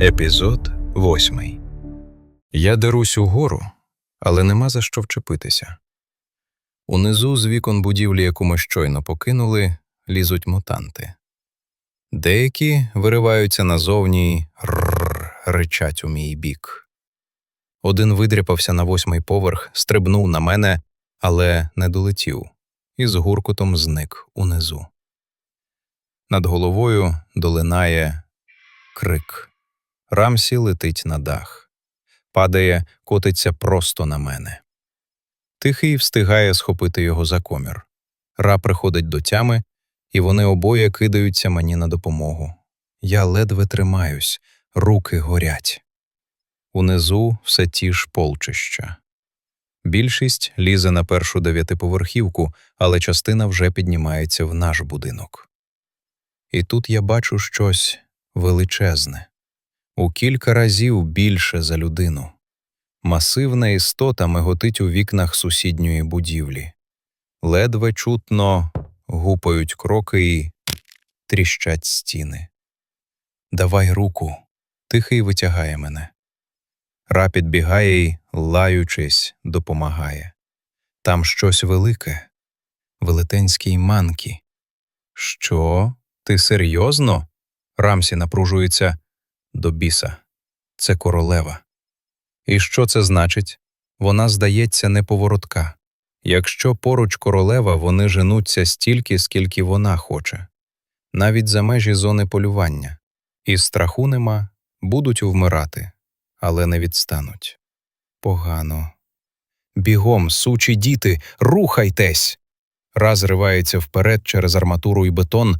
Епізод восьмий. Я дерусь угору, але нема за що вчепитися. Унизу з вікон будівлі, яку ми щойно покинули, лізуть мутанти. Деякі вириваються назовні рррр, ричать у мій бік. Один видряпався на восьмий поверх, стрибнув на мене, але не долетів, і з гуркотом зник унизу. Над головою долинає крик. Рамсі летить на дах. Падає, котиться просто на мене. Тихий встигає схопити його за комір. Ра приходить до тями, і вони обоє кидаються мені на допомогу. Я ледве тримаюсь, руки горять. Унизу все ті ж полчища. Більшість лізе на першу дев'ятиповерхівку, але частина вже піднімається в наш будинок. І тут я бачу щось величезне у кілька разів більше за людину. Масивна істота миготить у вікнах сусідньої будівлі. Ледве чутно гупають кроки і тріщать стіни. Давай руку. Тихий витягає мене. Ра підбігає і, лаючись, допомагає. Там щось велике. Велетенський манкі. Що? Ти серйозно? Рамсі напружується до біса. Це королева. І що це значить? Вона здається неповоротка. Якщо поруч королева, вони женуться стільки, скільки вона хоче, навіть за межі зони полювання. І страху нема, будуть вмирати, але не відстануть. Погано. Бігом, сучі діти, рухайтесь. Раз ривається вперед через арматуру і бетон,